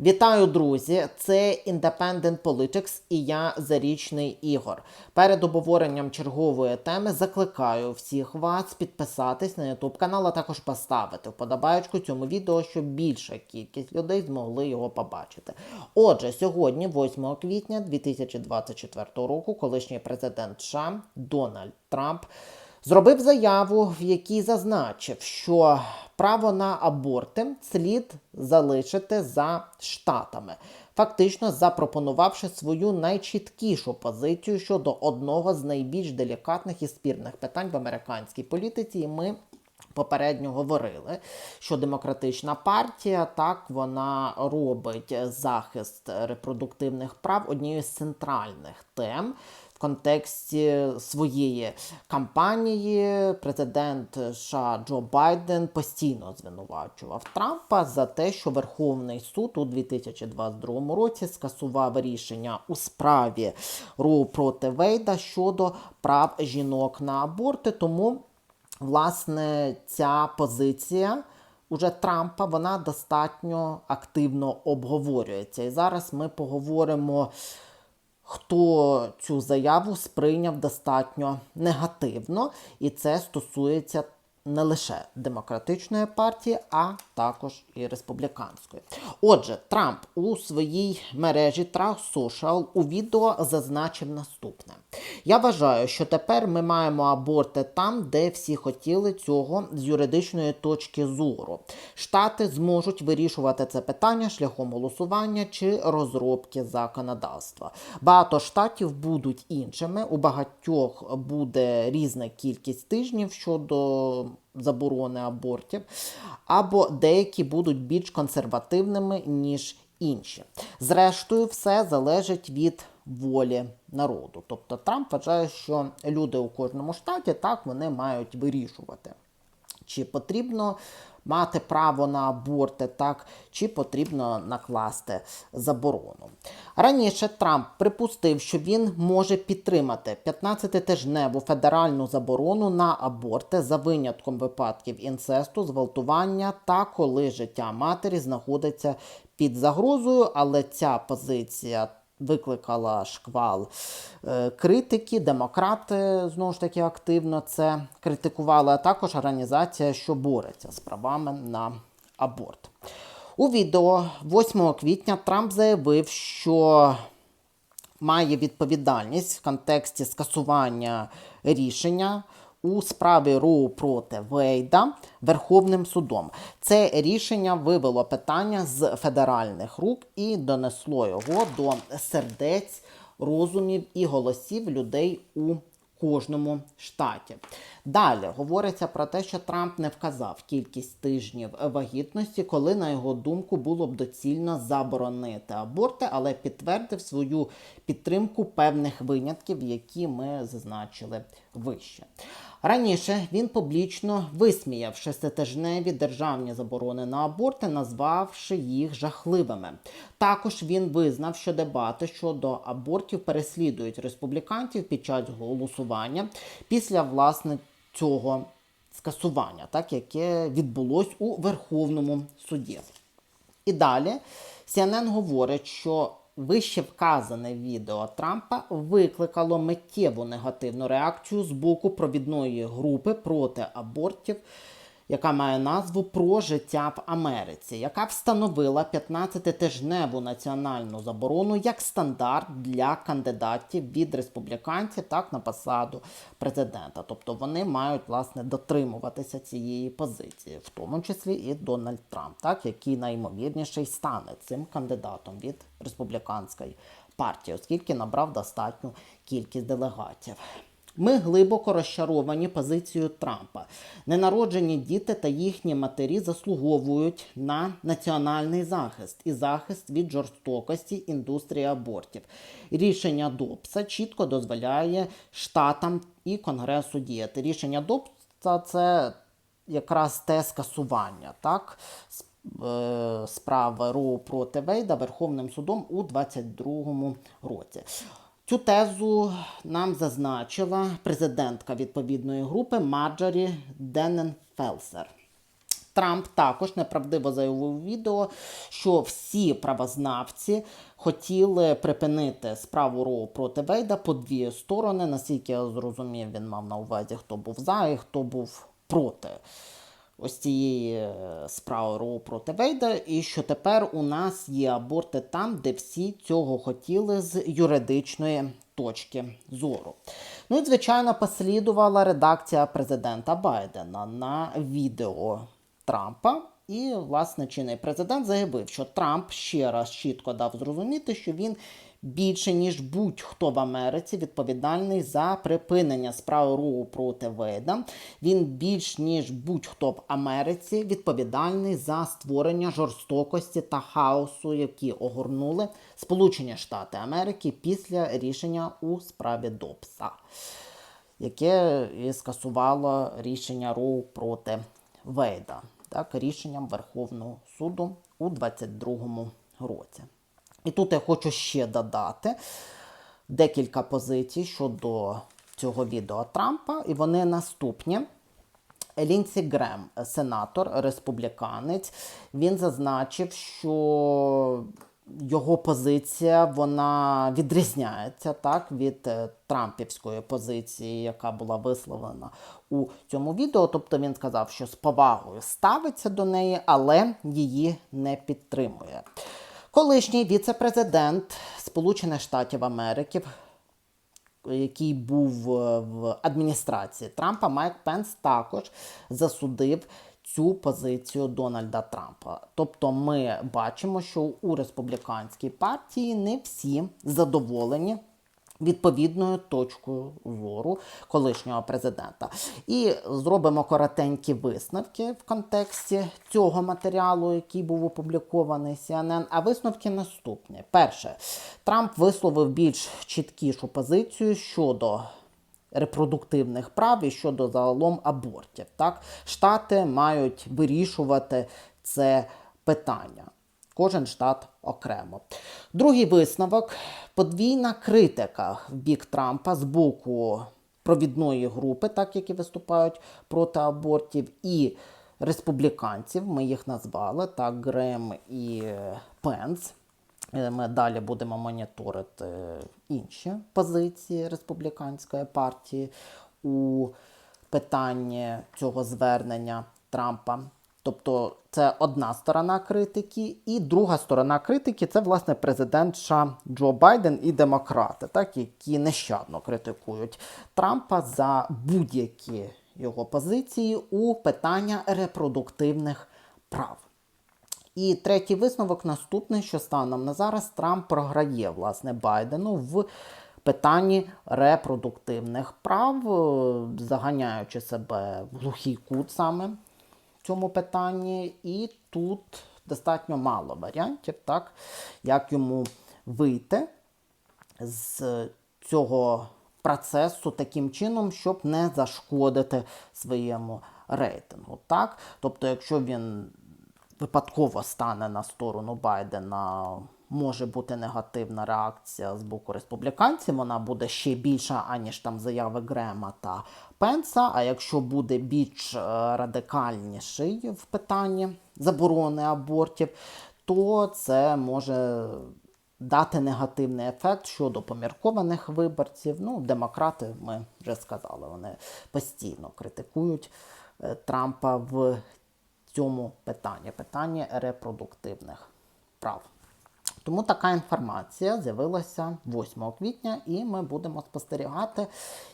Вітаю, друзі! Це Independent Politics і я Зарічний Ігор. Перед обговоренням чергової теми закликаю всіх вас підписатись на YouTube канал, а також поставити вподобаєчку цьому відео, щоб більша кількість людей змогли його побачити. Отже, сьогодні, 8 квітня 2024 року, колишній президент США Дональд Трамп зробив заяву, в якій зазначив, що право на аборти слід залишити за штатами, фактично запропонувавши свою найчіткішу позицію щодо одного з найбільш делікатних і спірних питань в американській політиці. І ми Попередньо говорили, що демократична партія так вона робить захист репродуктивних прав однією з центральних тем в контексті своєї кампанії. Президент США Джо Байден постійно звинувачував Трампа за те, що Верховний суд у 2022 році скасував рішення у справі Роу проти Вейда щодо прав жінок на аборти. Тому власне, ця позиція уже Трампа вона достатньо активно обговорюється. І зараз ми поговоримо, хто цю заяву сприйняв достатньо негативно, і це стосується не лише демократичної партії, а також і республіканської. Отже, Трамп у своїй мережі Truth Social у відео зазначив наступне: я вважаю, що тепер ми маємо аборти там, де всі хотіли цього з юридичної точки зору. Штати зможуть вирішувати це питання шляхом голосування чи розробки законодавства. Багато штатів будуть іншими. У багатьох буде різна кількість тижнів щодо заборони абортів, або деякі будуть більш консервативними, ніж інші. Зрештою, все залежить від волі народу. Тобто Трамп вважає, що люди у кожному штаті так вони мають вирішувати. Чи потрібно мати право на аборти, так, чи потрібно накласти заборону. Раніше Трамп припустив, що він може підтримати 15-тижневу федеральну заборону на аборти за винятком випадків інцесту, зґвалтування та коли життя матері знаходиться під загрозою, але ця позиція викликала шквал е, критики. Демократи знову ж таки активно це критикували, а також організація, що бореться з правами на аборт. У відео 8 квітня Трамп заявив, що має відповідальність в контексті скасування рішення у справі Роу проти Вейда Верховним судом. Це рішення вивело питання з федеральних рук і донесло його до сердець, розумів і голосів людей у кожному штаті. Далі говориться про те, що Трамп не вказав кількість тижнів вагітності, коли, на його думку, було б доцільно заборонити аборти, але підтвердив свою підтримку певних винятків, які ми зазначили вище. Раніше він публічно висміяв шеститижневі державні заборони на аборти, назвавши їх жахливими. Також він визнав, що дебати щодо абортів переслідують республіканців під час голосування після власне цього скасування, так яке відбулось у Верховному суді. І далі CNN говорить, що Вище вказане відео Трампа викликало миттєву негативну реакцію з боку провідної групи проти абортів яка має назву Про життя в Америці, яка встановила 15-тижневу національну заборону як стандарт для кандидатів від республіканців так на посаду президента. Тобто вони мають власне дотримуватися цієї позиції, в тому числі і Дональд Трамп, так який найімовірніший стане цим кандидатом від республіканської партії, оскільки набрав достатню кількість делегатів. Ми глибоко розчаровані позицією Трампа. Ненароджені діти та їхні матері заслуговують на національний захист і захист від жорстокості індустрії абортів. Рішення Добса чітко дозволяє штатам і конгресу діяти. Рішення Добса це якраз те скасування, так? Е, справи Роу проти Вейда Верховним судом у 2022 році. Цю тезу нам зазначила президентка відповідної групи Марджорі Дененфелсер. Трамп також неправдиво заявив у відео, що всі правознавці хотіли припинити справу Роу проти Вейда по дві сторони. Наскільки я зрозумів, він мав на увазі, хто був за і хто був проти ось цієї е, справи Роу проти Вейда, і що тепер у нас є аборти там, де всі цього хотіли з юридичної точки зору. Ну і звичайно, послідувала редакція президента Байдена на відео Трампа. І, власне, чинний президент заявив, що Трамп ще раз чітко дав зрозуміти, що він більше ніж будь-хто в Америці відповідальний за припинення справи Роу проти Вейда. Він більш ніж будь-хто в Америці відповідальний за створення жорстокості та хаосу, які огорнули Сполучені Штати Америки після рішення у справі Добса, яке скасувало рішення Роу проти Вейда, так, рішенням Верховного суду у 22-му році. І тут я хочу ще додати декілька позицій щодо цього відео Трампа, і вони наступні. Лінсі Грем, сенатор, республіканець, він зазначив, що його позиція вона відрізняється так від е, трампівської позиції, яка була висловлена у цьому відео. Тобто він сказав, що з повагою ставиться до неї, але її не підтримує. Колишній віце-президент Сполучених Штатів Америки, який був е, в адміністрації Трампа, Майк Пенс також засудив цю позицію Дональда Трампа. Тобто ми бачимо, що у республіканській партії не всі задоволені відповідною точкою зору колишнього президента. І зробимо коротенькі висновки в контексті цього матеріалу, який був опублікований CNN. А висновки наступні: перше, Трамп висловив більш чіткішу позицію щодо. Репродуктивних прав і щодо загалом абортів. Так? Штати мають вирішувати це питання. Кожен штат окремо. Другий висновок подвійна критика в бік Трампа з боку провідної групи, так які виступають проти абортів, і республіканців. Ми їх назвали так, Грем і Пенс. Е, Ми далі будемо моніторити інші позиції республіканської партії у питанні цього звернення Трампа. Тобто це одна сторона критики, і друга сторона критики це власне президент США Джо Байден і демократи, так, які нещадно критикують Трампа за будь-які його позиції у питання репродуктивних прав. І третій висновок наступний, що станом на зараз Трамп програє власне Байдену в питанні репродуктивних прав, е, заганяючи себе в глухий кут саме цьому питанні. І тут достатньо мало варіантів, так, як йому вийти з цього процесу таким чином, щоб не зашкодити своєму рейтингу. Так? Тобто, якщо він випадково стане на сторону Байдена, може бути негативна реакція з боку республіканців. Вона буде ще більша, аніж там заяви Грема та Пенса. А якщо буде більш е, радикальніший в питанні заборони абортів, то це може дати негативний ефект щодо поміркованих виборців. Ну, демократи, ми вже сказали, вони постійно критикують е, Трампа в цьому питанні, питанні репродуктивних прав. Тому така інформація з'явилася 8 квітня, і ми будемо спостерігати,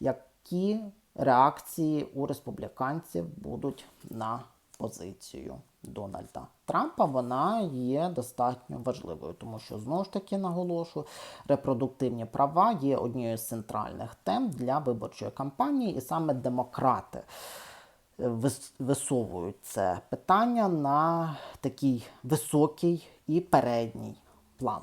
які реакції у республіканців будуть на позицію Дональда Трампа. Вона є достатньо важливою, тому що знову ж таки наголошую, репродуктивні права є однією з центральних тем для виборчої кампанії, і саме демократи висовують це питання на такий високий і передній план.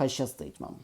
Хай щастить вам!